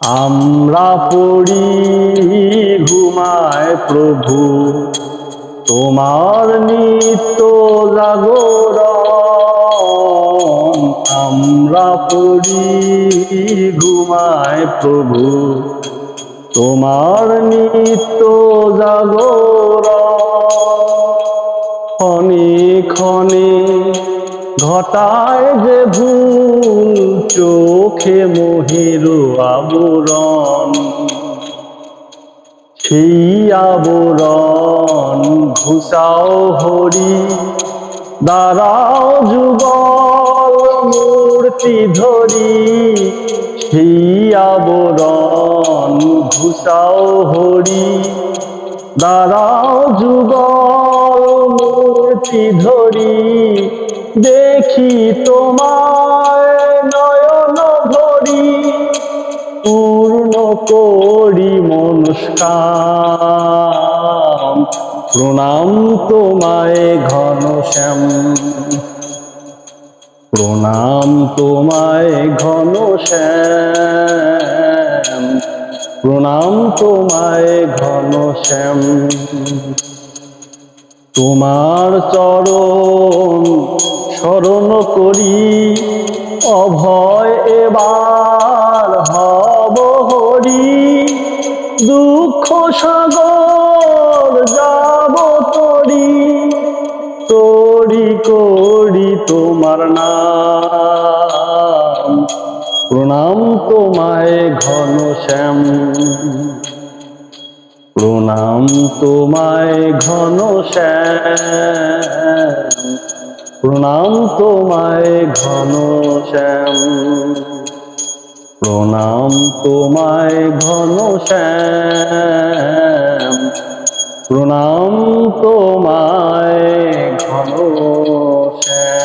আমরা পড়ি ঘুমায় প্রভু, তোমার নিত্য জাগরণ। আমরা পড়ি ঘুমায় প্রভু, তোমার নিত্য জাগরণ। ক্ষণে ক্ষণে ঘটায় যে ভুল চোখে মহির আবরণ, সেই আবরণ ঘুষাও হরি। দাঁড়াও যুগল মূর্তি ধরি, সেই আবরণ ঘুষাও হরি। দাঁড়াও যুগল মূর্তি ধরি দেখি তোমায় নয়ন ভরি পূর্ণ করি মনস্কাম। প্রণাম তোমায় ঘন শ্যাম। প্রণাম তোমায় ঘন শ্যাম। প্রণাম তোমায় ঘন শ্যাম। তোমার চরণ স্মরণ করি, অভয় এবার হব হরি। দুঃখ সাগর যাব তরি তরি করি তোমার নাম। প্রণাম তোমায় ঘন শ্যাম। প্রণাম তোমায় ঘন শ্যাম। প্রণাম তোমায় ঘন শ্যাম। প্রণাম তোমায় ঘন শ্যাম। প্রণাম তোমায় ঘন শ্যাম।